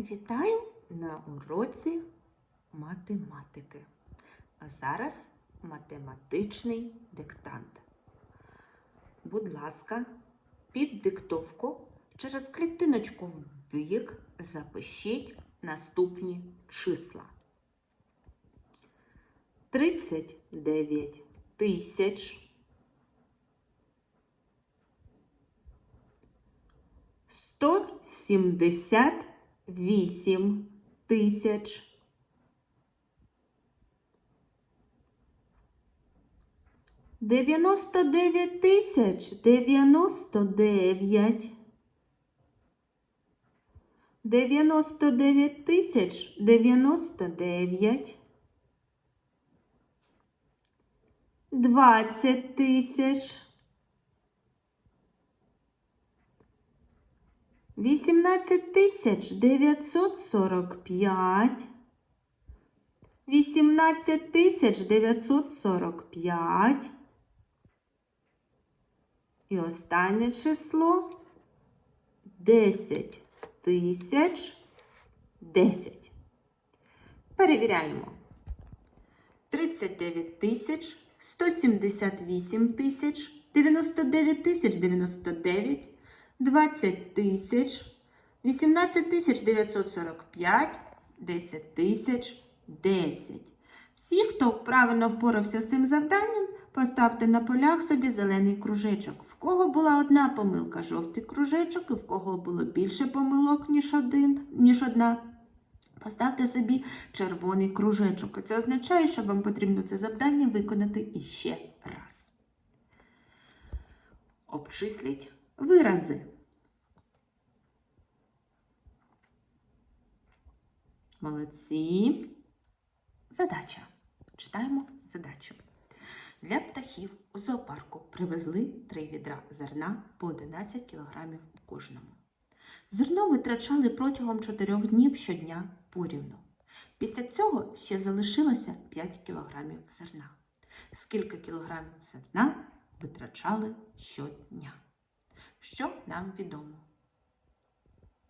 Вітаю на уроці математики. А зараз математичний диктант. Будь ласка, під диктовку через клітиночку в бік запишіть наступні числа. 39 тисяч 178 тисяч. Дев'яносто дев'ять тисяч дев'яносто дев'ять. Дев'яносто дев'ять тисяч дев'яносто дев'ять. Двадцять тисяч. Вісімнадцять тисяч дев'ятсот сорок п'ять. Вісімнадцять тисяч дев'ятсот сорок п'ять. І останнє число десять тисяч десять. Перевіряємо. Тридцять дев'ять тисяч, сто сімдесят вісім тисяч, дев'яносто дев'ять тисяч дев'яносто дев'ять. 20 тисяч, 18 тисяч 945, 10 тисяч 10. Всі, хто правильно впорався з цим завданням, поставте на полях собі зелений кружечок. В кого була одна помилка жовтий кружечок, і в кого було більше помилок, ніж, один, ніж одна. Поставте собі червоний кружечок. І Це означає, що вам потрібно це завдання виконати іще раз. Обчисліть вирази. Молодці. Задача. Читаємо задачу. Для птахів у зоопарку привезли три відра зерна по 11 кг у кожному. Зерно витрачали протягом 4 днів щодня порівну. Після цього ще залишилося 5 кг зерна. Скільки кілограмів зерна витрачали щодня? Що нам відомо?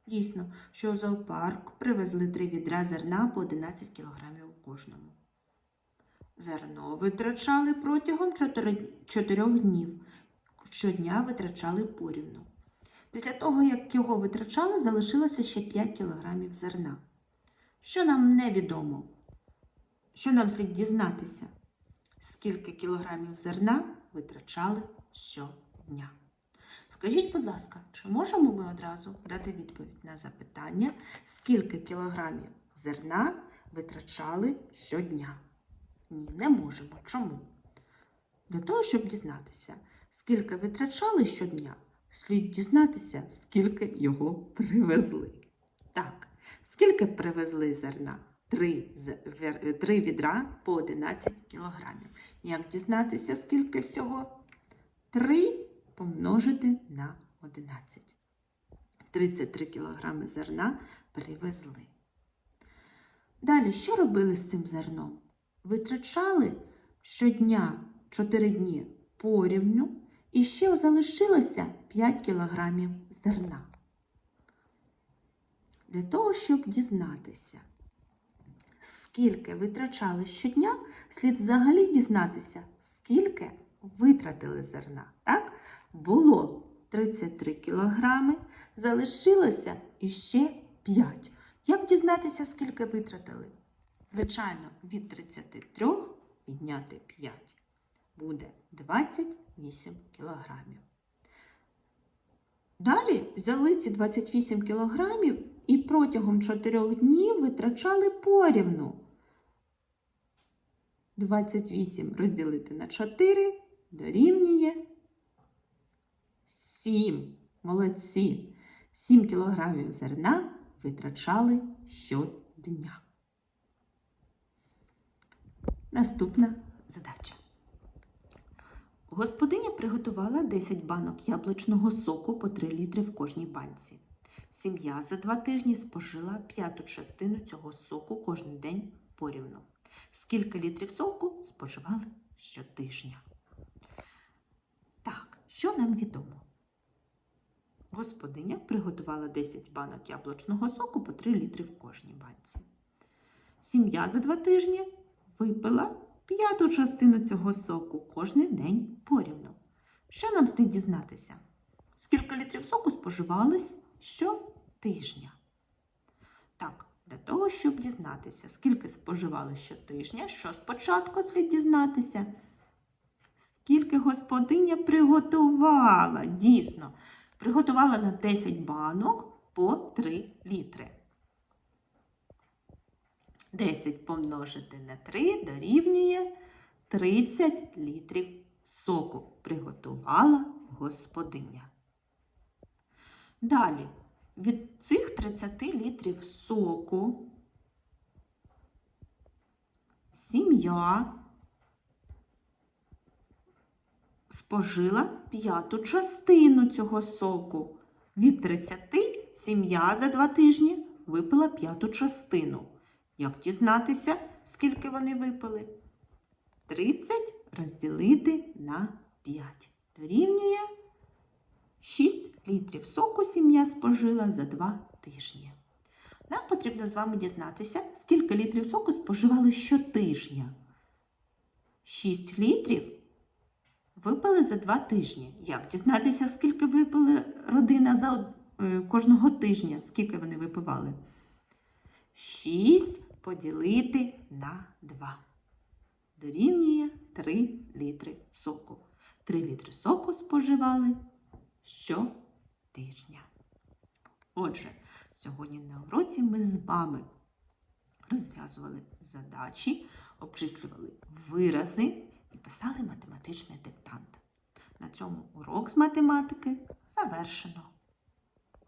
Дійсно, що у зоопарк привезли три відра зерна по 11 кг у кожному. Зерно витрачали протягом 4 днів. Щодня витрачали порівну. Після того, як його витрачали, залишилося ще 5 кг зерна. Що нам невідомо? Що нам слід дізнатися? Скільки кілограмів зерна витрачали щодня? Скажіть, будь ласка, чи можемо ми одразу дати відповідь на запитання, скільки кілограмів зерна витрачали щодня? Ні, не можемо. Чому? Для того, щоб дізнатися, скільки витрачали щодня, слід дізнатися, скільки його привезли. Так, скільки привезли зерна? Три, відра по 11 кілограмів. Як дізнатися, скільки всього? Три помножити на 11. 33 кілограми зерна привезли. Далі, що робили з цим зерном? Витрачали щодня 4 дні порівню і ще залишилося 5 кілограмів зерна. Для того, щоб дізнатися, скільки витрачали щодня, слід взагалі дізнатися, скільки витратили зерна. Так? Було 33 кілограми, залишилося іще 5. Як дізнатися, скільки витратили? Звичайно, від 33 відняти 5 буде 28 кілограмів. Далі взяли ці 28 кілограмів і протягом 4 днів витрачали порівну. 28 розділити на 4 дорівнює 7. Молодці. 7 кілограмів зерна витрачали щодня. Наступна задача. Господиня приготувала 10 банок яблучного соку по 3 літри в кожній банці. Сім'я за два тижні спожила п'яту частину цього соку кожен день порівну. Скільки літрів соку споживали щотижня? Так, що нам відомо? Господиня приготувала 10 банок яблучного соку по 3 літри в кожній банці. Сім'я за два тижні випила п'яту частину цього соку кожний день порівну. Що нам слід дізнатися? Скільки літрів соку споживалось щотижня? Так, для того, щоб дізнатися, скільки споживали щотижня, що спочатку слід дізнатися? Скільки господиня приготувала? Дійсно, приготувала на 10 банок по 3 літри. 10 помножити на 3 дорівнює 30 літрів соку. Приготувала господиня. Далі, від цих 30 літрів соку сім'я спожила п'яту частину цього соку. Від 30 сім'я за два тижні випила п'яту частину. Як дізнатися, скільки вони випили? 30 розділити на 5. Дорівнює 6 літрів соку сім'я спожила за 2 тижні. Нам потрібно з вами дізнатися, скільки літрів соку споживали щотижня. 6 літрів випили за 2 тижні. Як дізнатися, скільки випили родина за е, кожного тижня? Скільки вони випивали? 6 поділити на 2. Дорівнює 3 літри соку. 3 літри соку споживали щотижня. Отже, сьогодні на уроці ми з вами розв'язували задачі, обчислювали вирази і писали математичний диктант. На цьому урок з математики завершено.